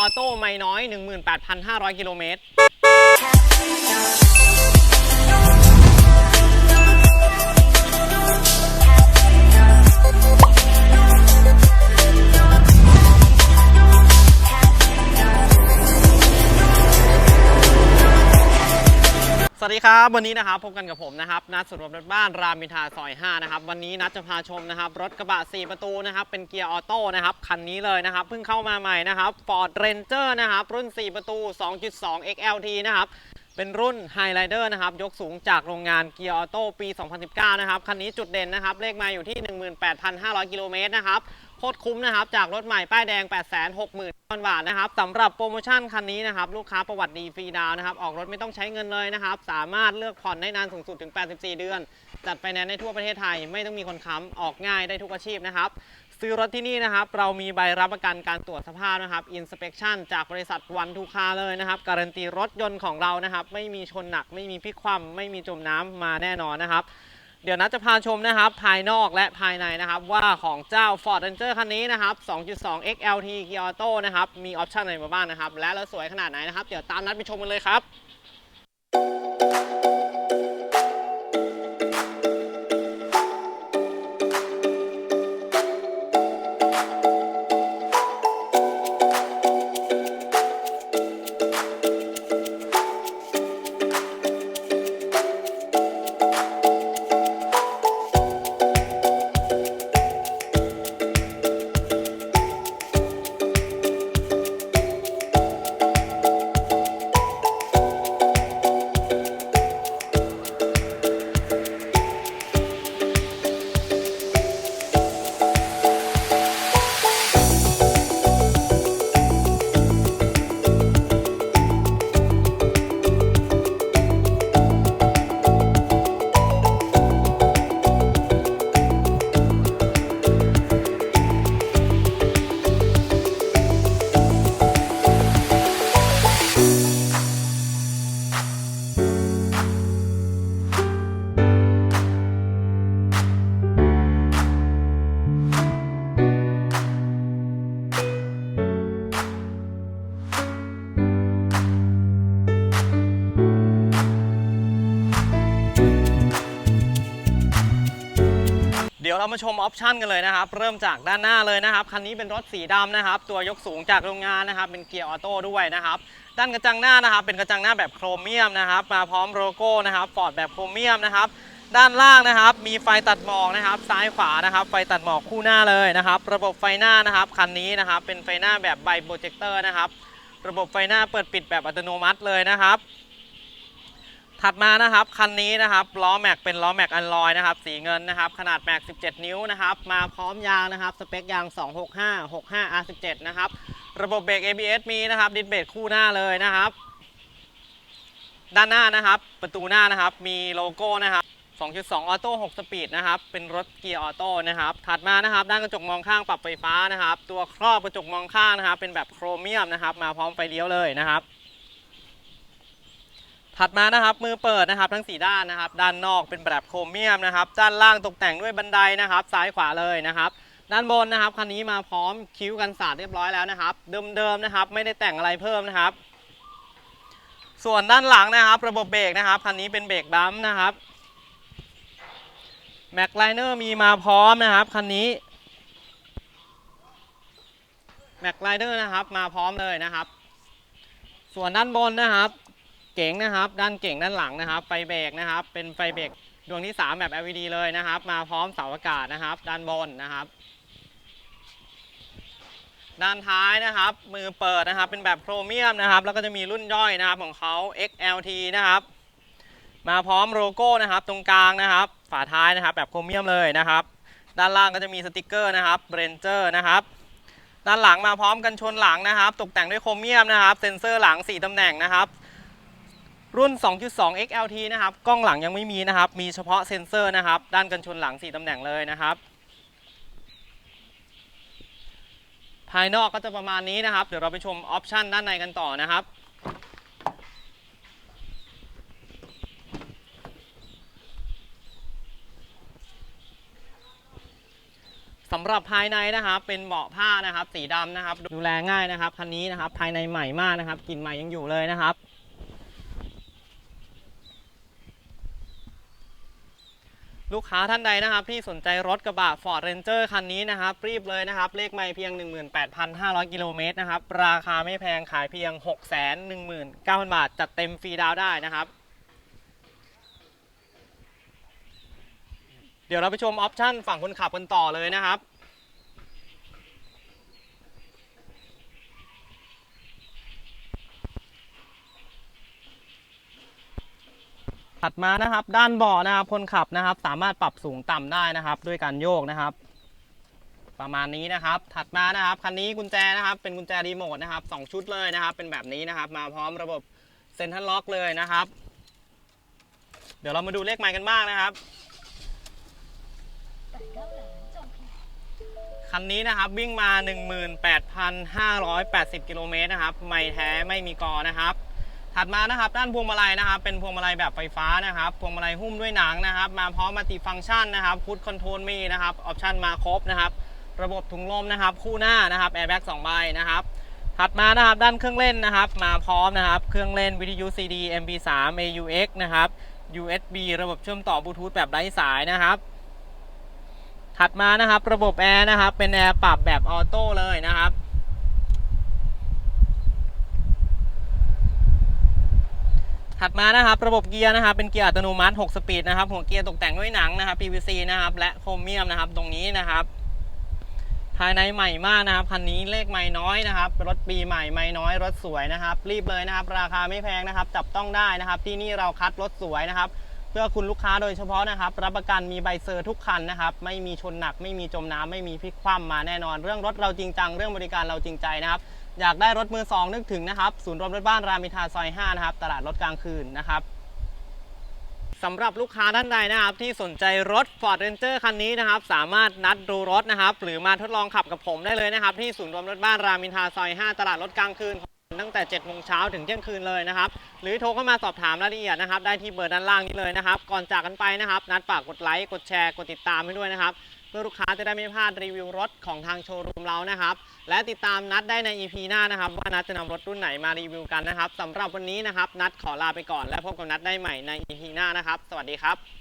ออโต้ไม่น้อย 18,500 กิโลเมตร สวัสดีครับ วันนี้นะครับพบกันกับผมนะครับนัดสุดรวมรถบ้านรามอินทาซอย5นะครับวันนี้นัดจะพาชมนะครับรถกระบะ 4 ประตูนะครับเป็นเกียร์ออโต้นะครับคันนี้เลยนะครับเพิ่งเข้ามาใหม่นะครับ Ford Ranger นะครับรุ่น 4 ประตู 2.2 XLT นะครับเป็นรุ่น Highlander นะครับยกสูงจากโรงงานเกียร์ออโต้ปี 2019 นะครับคันนี้จุดเด่นนะครับเลขมาอยู่ที่ 18,500 กิโลเมตรนะครับ โคตรคุ้มนะครับ จากรถใหม่ป้ายแดง 860,000บาทนะครับสำหรับโปรโมชั่นคันนี้นะครับ ลูกค้าประวัติดีฟรีดาวนะครับ ออกรถไม่ต้องใช้เงินเลยนะครับ สามารถเลือกผ่อนได้นานสูงสุดถึง 84 เดือน จัดไฟแนนซ์ได้ทั่วประเทศไทย ไม่ต้องมีคนค้ำออกง่ายได้ทุกอาชีพนะครับ ซื้อรถที่นี่นะครับ เรามีใบรับประกันการตรวจสภาพนะครับ inspection จากบริษัทวันทูคาเลยนะครับ การันตีรถยนต์ของเรานะครับ ไม่มีชนหนัก ไม่มีพลิกคว่ำไม่มีจมน้ำมาแน่นอนนะครับ เดี๋ยวนัดจะพาชมนะครับภายนอกและภายในนะครับว่าของเจ้า Ford Ranger คันนี้นะครับ 2.2 XLT Gear Auto นะครับ มีออปชั่นอะไรมาบ้างนะครับ และแล้วสวยขนาดไหนนะครับ เดี๋ยวตามนัดไปชมกันเลยครับ ดี๋ยวเรามาชมออปชันกันเลยนะครับ เริ่มจากด้านหน้าเลยนะครับ คันนี้เป็นรถสีดำนะครับ ตัวยกสูงจากโรงงานนะครับ เป็นเกียร์ออโต้ด้วยนะครับ ด้านกระจังหน้านะครับ เป็นกระจังหน้าแบบโครเมียมนะครับ มาพร้อมโลโก้นะครับฟอร์ดแบบโครเมียมนะครับ ด้านล่างนะครับ มีไฟตัดหมอกนะครับ ซ้ายขวานะครับ ไฟตัดหมอกคู่หน้าเลยนะครับ ระบบไฟหน้านะครับ คันนี้นะครับ เป็นไฟหน้าแบบไบโปรเจคเตอร์นะครับ ระบบไฟหน้าเปิดปิดแบบอัตโนมัติเลยนะครับ ถัดมานะครับคันนี้นะครับล้อแม็กเป็นล้อแม็กอันลอยนะครับสีเงินนะครับขนาดแม็ก 17 นิ้วนะครับมาพร้อมยางนะครับสเปคยาง 265 65 R17 นะครับระบบเบรก ABS มีนะครับดิสเบรกคู่หน้าเลยนะครับ ด้านหน้านะครับประตูหน้านะครับมีโลโก้นะครับ2.2 ออโต้6สปีดนะครับ เป็นรถเกียร์ออโต้นะครับ ถัดมานะครับ ด้านกระจกมองข้างปรับไฟฟ้านะครับ ตัวครอบกระจกมองข้างนะครับ เป็นแบบโครเมียมนะครับ มาพร้อมไฟเลี้ยวเลยนะครับ ถัดมานะครับมือเปิดนะครับทั้ง 4 ด้านนะครับ ด้านนอกเป็นแบบโครเมียมนะครับ ด้านล่างตกแต่งด้วยบันไดนะครับ ซ้ายขวาเลยนะครับด้านบนนะครับคันนี้มาพร้อมคิ้วกันสาดเรียบร้อยแล้วนะครับ เดิมๆนะครับ ไม่ได้แต่งอะไรเพิ่มนะครับ ส่วนด้านหลังนะครับ ระบบเบรกนะครับคันนี้เป็นเบรกบัมนะครับแม็กไลเนอร์มีมาพร้อมนะครับคันนี้แม็กไลเนอร์นะครับมาพร้อมเลยนะครับ ส่วนด้านบนนะครับ เก๋งนะครับ ด้านเก๋งด้านหลังนะครับ ไฟเบรกนะครับ เป็นไฟเบรกดวงที่ 3 แบบ LED เลยนะครับ มาพร้อมเสาอากาศนะครับ ด้านบนนะครับ ด้านท้ายนะครับ มือเปิดนะครับ เป็นแบบโครเมียมนะครับ แล้วก็จะมีรุ่นย่อยนะครับของเขา XLT นะครับ มาพร้อมโลโก้นะครับ ตรงกลางนะครับ ฝาท้ายนะครับ แบบโครเมียมเลยนะครับ ด้านล่างก็จะมีสติกเกอร์นะครับเบรนเจอร์นะครับด้านหลังมาพร้อมกันชนหลังนะครับ ตกแต่งด้วยโครเมียมนะครับ เซ็นเซอร์หลัง 4ตำแหน่งนะครับ รุ่น 2.2 XLT นะครับ กล้องหลังยังไม่มีนะครับ มีเฉพาะเซ็นเซอร์นะครับ ด้านกันชนหลัง 4ตำแหน่งเลยนะครับ ภายนอกก็จะประมาณนี้นะครับ เดี๋ยวเราไปชมออปชันด้านในกันต่อนะครับ สำหรับหรับภายในนะครับ เป็นเบาะผ้านะครับ สีดำนะครับ ดูแลง่ายนะครับ คันนี้นะครับ ภายในใหม่มากนะครับ กลิ่นใหม่ยังอยู่เลยนะครับ ลูกค้าท่านใดนะครับที่สนใจรถกระบะ Ford Ranger คันนี้นะครับ รีบเลยนะครับ เลขไม่เพียง 18,500 กิโลเมตรนะครับ ราคาไม่แพงขายเพียง 619,000 บาท จัดเต็มฟรีดาวได้นะครับ เดี๋ยวเราไปชมออปชั่นฝั่งคนขับกันต่อเลยนะครับ ถัดมานะครับ ด้านเบาะนะครับ คนขับนะครับ สามารถปรับสูงต่ำได้นะครับ ด้วยการโยกนะครับ ประมาณนี้นะครับ ถัดมานะครับคันนี้กุญแจนะครับ เป็นกุญแจรีโมทนะครับสองชุดเลยนะครับ เป็นแบบนี้นะครับ มาพร้อมระบบเซ็นทรัลล็อกเลยนะครับ เดี๋ยวเรามาดูเลขไมล์กันบ้างนะครับคันนี้นะครับวิ่งมา 18,580 กิโลเมตรนะครับ ไม่แท้ไม่มีกอนะครับ ถัดมานะครับด้านพวงมาลัยนะครับเป็นพวงมาลัยแบบไฟฟ้านะครับพวงมาลัยหุ้มด้วยหนังนะครับ มาพร้อมมัลติฟังก์ชันนะครับพุทคอนโทรลมีนะครับออปชันมาครบนะครับ ระบบถุงลมนะครับ คู่หน้านะครับแอร์แบ็ก2ใบนะครับถัดมานะครับด้านเครื่องเล่นนะครับ มาพร้อมนะครับเครื่องเล่นวิทยุ CD MP3 AUX นะครับ USB ระบบเชื่อมต่อบลูทูธแบบไร้สายนะครับ ถัดมานะครับระบบแอร์นะครับเป็นแอร์ปรับแบบออโต้เลยนะครับ ถัดมานะครับระบบเกียร์นะครับเป็นเกียร์อัตโนมัติ 6 สปีดนะครับหัวเกียร์ตกแต่งด้วยหนังนะครับ PVC นะครับและโครเมียมนะครับตรงนี้นะครับ ภายในใหม่มากนะครับคันนี้เลขไม่น้อยนะครับรถปีใหม่ไม่น้อยรถสวยนะครับ รีบเลยนะครับ ราคาไม่แพงนะครับ จับต้องได้นะครับ ที่นี่เราคัดรถสวยนะครับ เพื่อคุณลูกค้าโดยเฉพาะนะครับ รับประกันมีใบเซอร์ทุกคันนะครับ ไม่มีชนหนัก ไม่มีจมน้ำไม่มีพลิกคว่ำมาแน่นอน เรื่องรถเราจริงจังเรื่องบริการเราจริงใจนะครับ อยากได้รถมือสองนึกถึงนะครับศูนย์รวมรถบ้านรามอินทราซอย5นะครับตลาดรถกลางคืนนะครับสำหรับลูกค้าท่านใดนะครับ ที่สนใจรถ Ford Ranger คันนี้นะครับ สามารถนัดดูรถนะครับ หรือมาทดลองขับกับผมได้เลยนะครับ ที่ศูนย์รวมรถบ้านรามินทาซอย 5 ตลาดรถกลางคืน ตั้งแต่7โมงเช้าถึงเที่ยงคืนเลยนะครับ หรือโทรเข้ามาสอบถามรายละเอียดนะครับ ได้ที่เบอร์ด้านล่างนี้เลยนะครับ ก่อนจากกันไปนะครับ นัดฝากกดไลค์ กดแชร์ กดติดตามให้ด้วยนะครับ เพื่อลูกค้าจะได้ไม่พลาดรีวิวรถของทางโชว์รูมเรานะครับ และติดตามนัดได้ใน EP หน้านะครับ ว่านัดจะนำรถรุ่นไหนมารีวิวกันนะครับสำหรับวันนี้นะครับ นัดขอลาไปก่อน และพบกับนัดได้ใหม่ใน EP หน้านะครับ สวัสดีครับ